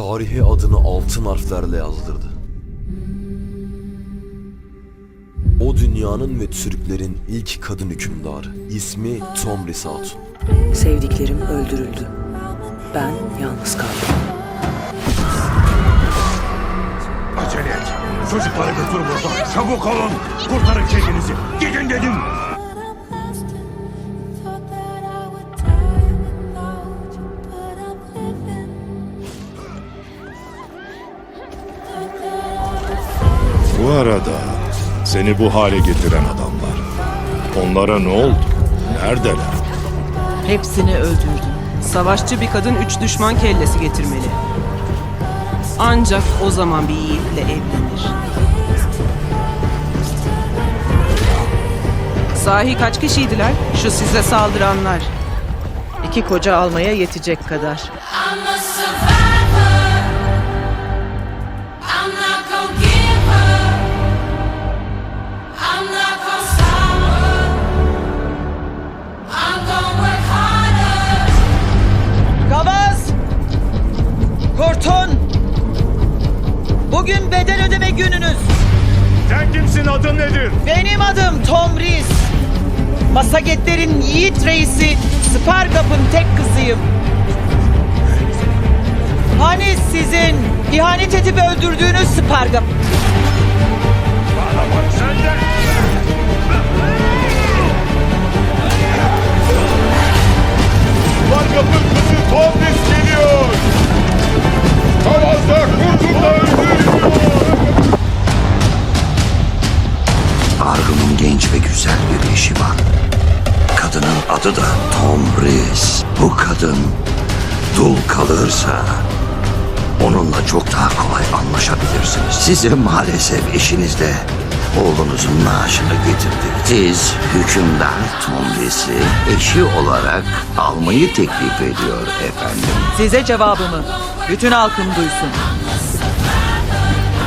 tarihe adını altın harflerle yazdırdı. O dünyanın ve Türklerin ilk kadın hükümdarı. İsmi Tomris Hatun. Sevdiklerim öldürüldü. Ben yalnız kaldım. Acele et. Çocukları götür buradan. Çabuk olun. Kurtarın kendinizi. Gidin dedim. Bu arada seni bu hale getiren adamlar. Onlara ne oldu? Neredeler? Hepsini öldürdüm. Savaşçı bir kadın üç düşman kellesi getirmeli. Ancak o zaman bir yiğitle evlenir. Sahi kaç kişiydiler? Şu size saldıranlar. İki koca almaya yetecek kadar. Kurtun! Bugün bedel ödeme gününüz. Sen kimsin adın nedir? Benim adım Tom Rees. Masagetlerin yiğit reisi Spargap'ın tek kızıyım. Hani sizin ihanet edip öldürdüğünüz Spargap? Argun'un genç ve güzel bir eşi var. Kadının adı da Tom Rees. Bu kadın dul kalırsa onunla çok daha kolay anlaşabilirsiniz. Size maalesef eşinizle oğlunuzun naaşını getirdik. Siz hükümdar Tom Rees'i eşi olarak almayı teklif ediyor efendim. Size cevabımı bütün halkım duysun.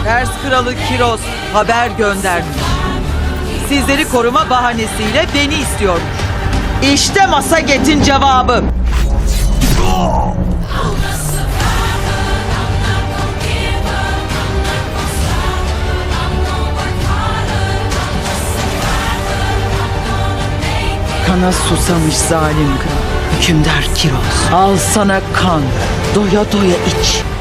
Pers kralı Kiros haber göndermiş. Sizleri koruma bahanesiyle beni istiyormuş. İşte Masaget'in cevabı. Kana susamış zalim kral. Hükümdar Kiros. Al sana kan. Doya doya iç.